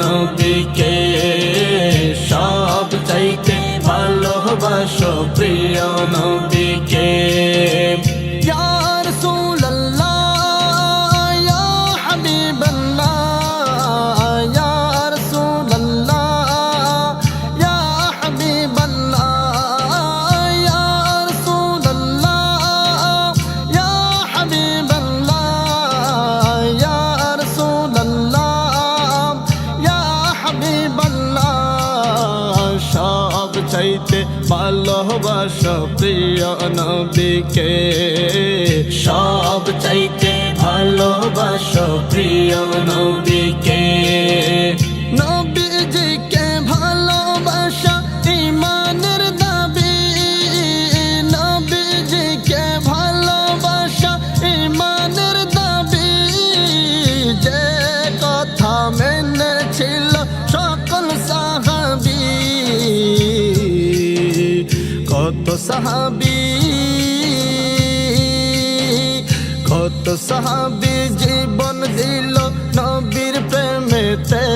নবীকে সব চাইতে ভালোবাসো প্রিয় নবীকে ভালোবাসো প্রিয় নবীকে। সব চাইতে ভালোবাসা প্রিয় নবীকে। সাহাবি, কত সাহাবি জীবন দিল নবীর প্রেমেতে।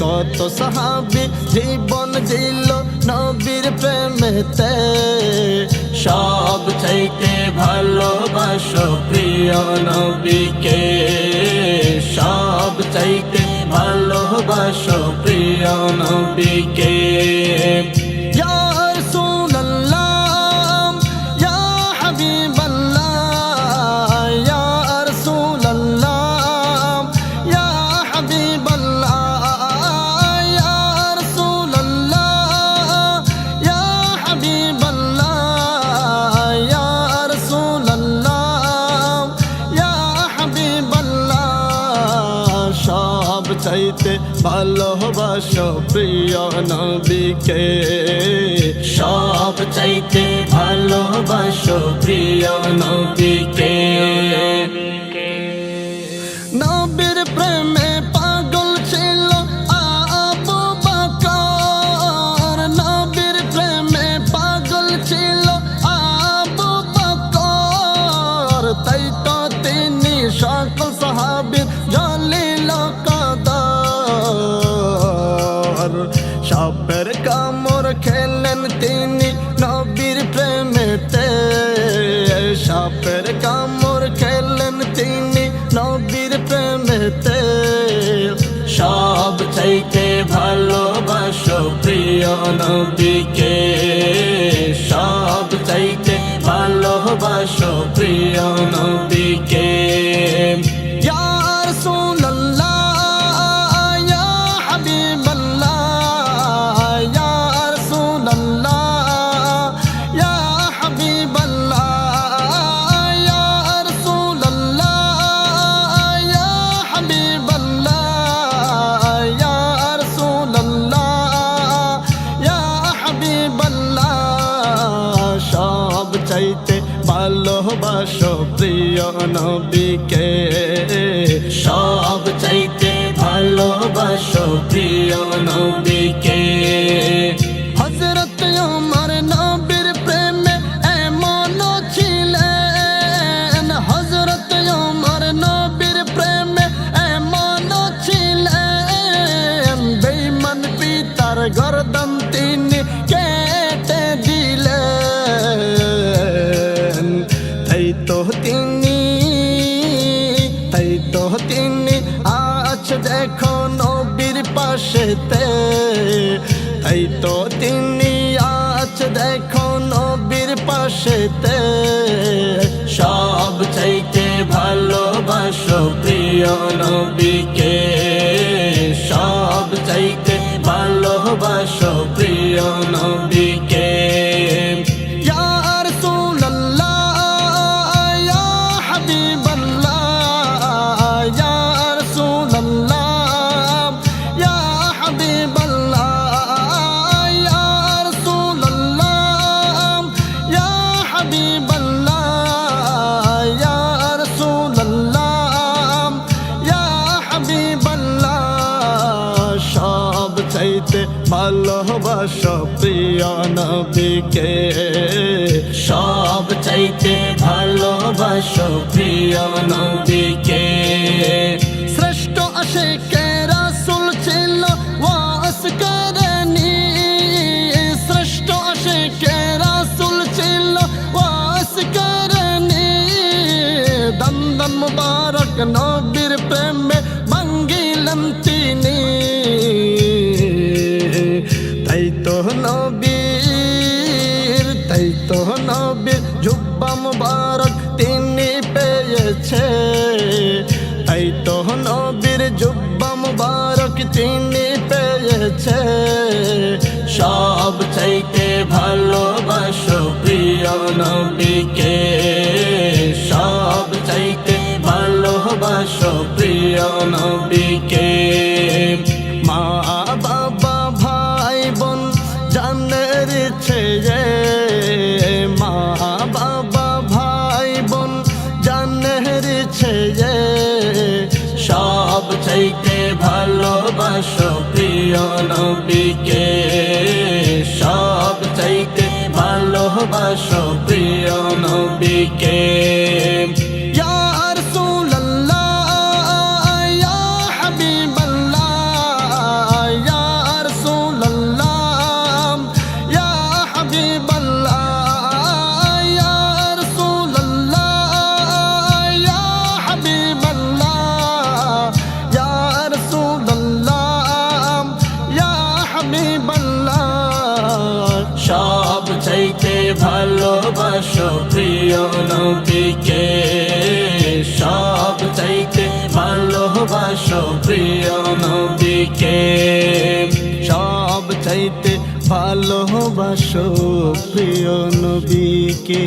কত সাহাবি জীবন দিল নবীর প্রেমেতে। সব চাইতে ভালোবাসো প্রিয় নবীকে। চাইতে ভালোবাসো প্রিয় নবীকে। সব চাইতে ভালোবাসো প্রিয় নবীকে। সব চাইতে ভালোবাসো প্রিয় নবীকে। সব চাইতে ভালোবাসো প্রিয় নবীকে। ভালোবাসো প্রিয় নবীকে। সব চাইতে ভালোবাসো প্রিয় নবীকে। পাশেতে তাই তো তিনি আজ দেখো নবীর পাশেতে। সব চাইতে ভালোবাসো প্রিয় নবীকে। ভালোবাসো প্রিয় নবীকে। সব চাইতে ভালোবাসো প্রিয় নবীকে। তো নবীর, তাই তো নবীর জুব্বা মুবারক তিনি পেয়েছে। তাই তো নবীর জুব্বা মুবারক তিনি পেয়েছে। সব চাইতে ভালোবাসো প্রিয় নবীকে। সব চাইতে ভালোবাসো প্রিয় নবীকে যে মা, বাবা, ভাই, বোন, জানের যে সব চাইতে ভালোবাসো প্রিয় নবীকে। সব চাইতে ভালোবাসো প্রিয় নবীকে। প্রিয় নবীকে সব চাইতে ভালোবাসো প্রিয় নবীকে সব চাইতে ভালোবাসো প্রিয় নবীকে